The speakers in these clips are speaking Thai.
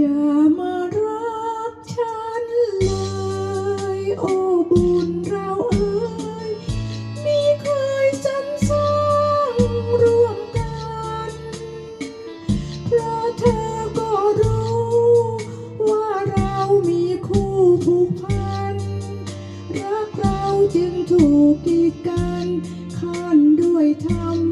อย่ามารักฉันเลย โอ้บุญเราเอ่ยมีเคยสรรสร้างร่วมกัน เพราะเธอก็รู้ ว่าเรามีคู่ผูกพัน รักเราจึงถูกกีดกันขันด้วยธรรม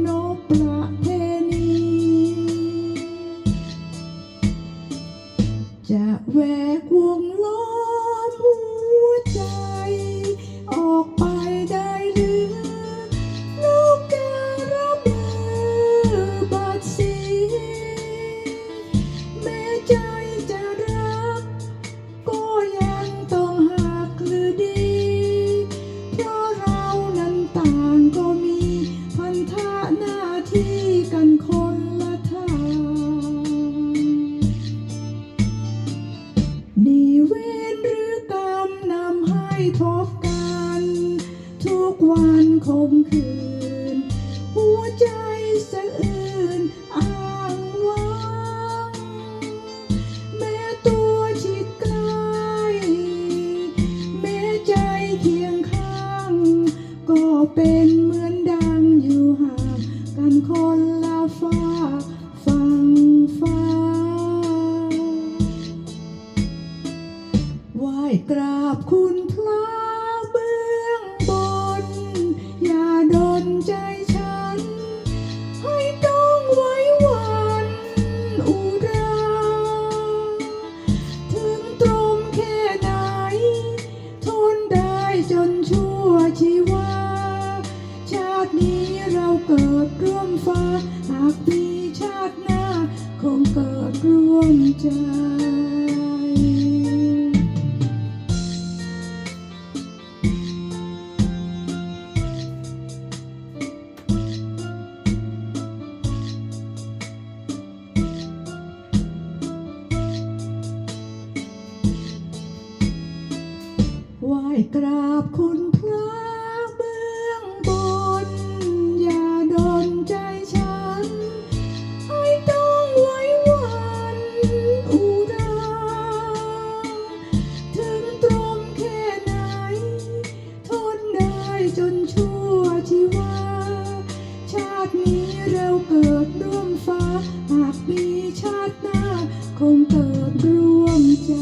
พบกัน ทุกวันคมคืน หัวใจสะอื้นอ้างว้างแม้ตัวชิดใกล้แม้ใจเคียงข้าง ก็เป็นเหมือนดังอยู่ห่างกันคนละฝาฟังฟ้าไหว้กราบคุ ใจ ไหว้กราบคุณพระ เราเกิดรวมฟ้าหากมีชาติหน้า คงเกิดร่วมใจ